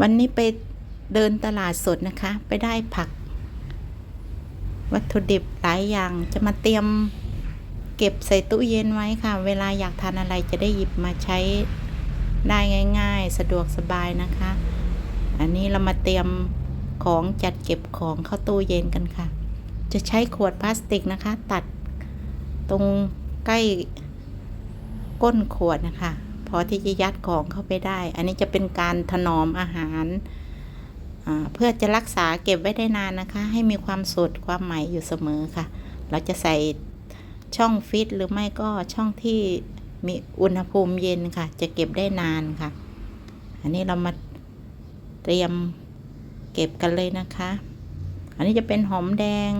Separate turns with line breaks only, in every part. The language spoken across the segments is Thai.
วันนี้ไปเดินตลาดสดนะคะ ไปได้ผัก วัตถุดิบหลายอย่างจะมาเตรียมเก็บใส่ตู้เย็นไว้ค่ะ เวลาอยากทานอะไรจะได้หยิบมาใช้ได้ง่าย ๆ สะดวกสบายนะคะ อันนี้เรามาเตรียมของจัดเก็บของเข้าตู้เย็นกันค่ะ จะใช้ขวดพลาสติกนะคะ ตัดตรงใกล้ก้นขวดนะคะ พอที่จะยัดของเข้าไปได้ อันนี้จะเป็นการถนอมอาหารเพื่อจะรักษาเก็บไว้ได้นานนะคะ ให้มีความสดความใหม่อยู่เสมอค่ะ เราจะใส่ช่องฟิตหรือไม่ก็ช่องที่มีอุณหภูมิเย็นค่ะ จะเก็บได้นานค่ะ อันนี้เรามาเตรียมเก็บกันเลยนะคะ อันนี้จะเป็นหอมแดง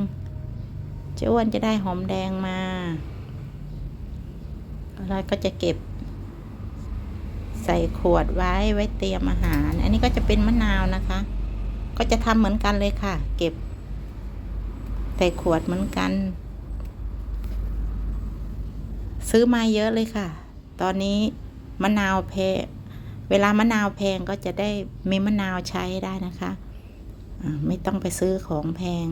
เจ้าอ้วนจะได้หอมแดงมาแล้วก็จะเก็บ ใส่ขวดไว้ไว้เตรียมอาหาร อันนี้ก็จะเป็นมะนาวนะคะ ก็จะทำเหมือนกันเลยค่ะ เก็บ ใส่ขวดเหมือนกัน ซื้อมาเยอะเลยค่ะ ตอนนี้มะนาวแพงเวลามะนาวแพงก็จะได้มีมะนาวใช้ได้นะคะไม่ต้องไปซื้อของแพง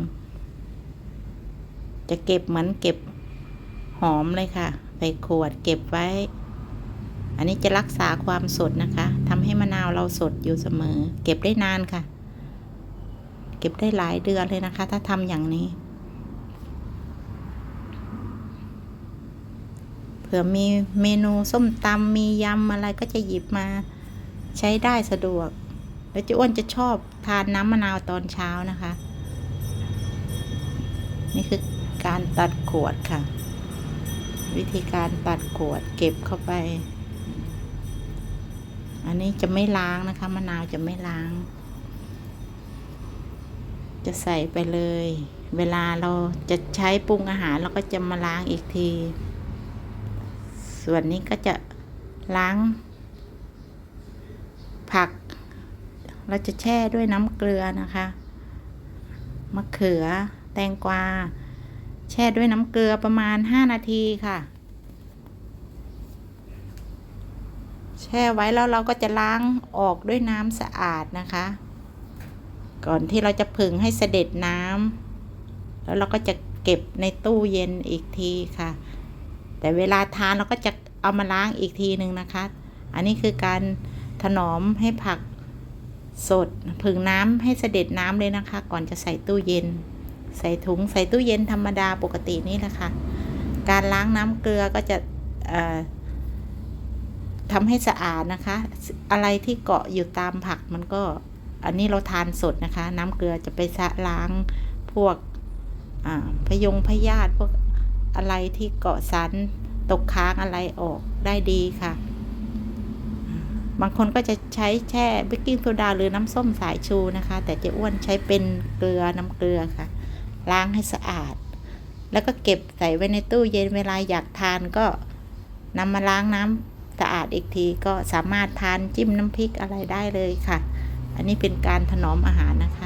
จะเก็บเหมือนเก็บหอมเลยค่ะ ใส่ขวดเก็บไว้ อันนี้จะรักษาความสดนะคะทำให้มะนาวเราสดอยู่เสมอ เก็บได้นานค่ะ เก็บได้หลายเดือนเลยนะคะ ถ้าทำอย่างนี้เผื่อมีเมนูส้มตำมียำอะไรก็จะหยิบมาใช้ได้สะดวก แล้วจ้าอ้วนจะชอบทานน้ำมะนาวตอนเช้านะคะ นี่คือการตัดขวดค่ะ วิธีการตัดขวดเก็บเข้าไป อันนี้จะไม่ล้างนะคะมะนาวจะไม่ล้าง จะใส่ไปเลย เวลาเราจะใช้ปรุงอาหารเราก็จะมาล้างอีกที ส่วนนี้ก็จะล้าง ผัก เราจะแช่ด้วยน้ำเกลือนะคะมะเขือ แตงกวา แช่ด้วยน้ำเกลือประมาณ 5 นาทีค่ะ แช่ไว้แล้วเราก็จะล้างออกด้วยน้ำสะอาดนะคะ ก่อนที่เราจะผึ่งให้เสด็จน้ำแล้วเราก็จะเก็บในตู้เย็นอีกทีค่ะ แต่เวลาทานเราก็จะเอามาล้างอีกทีหนึ่งนะคะ อันนี้คือการถนอมให้ผักสดผึ่งน้ำให้เสด็จน้ำเลยนะคะ ก่อนจะใส่ตู้เย็น ใส่ถุงใส่ตู้เย็นธรรมดาปกตินี่แหละค่ะ การล้างน้ำเกลือก็จะเอ่อ ทำให้สะอาดนะคะ อะไรที่เกาะอยู่ตามผักมันก็ อันนี้เราทานสดนะคะ น้ำเกลือจะไปสะล้างพวกพยงพยาธิพวกอะไรที่เกาะสันตกค้างอะไรออกได้ดีค่ะ บางคนก็จะใช้แช่เบกกิ้งโซดาหรือน้ำส้มสายชูนะคะ แต่เจะอ้วนใช้เป็นเกลือน้ำเกลือค่ะ ล้างให้สะอาด แล้วก็เก็บใส่ไว้ในตู้เย็นเวลาอยากทานก็นำมาล้างน้ำ สะอาดอีกทีก็สามารถทานจิ้มน้ำพริกอะไรได้เลยค่ะ อันนี้เป็นการถนอมอาหารนะคะ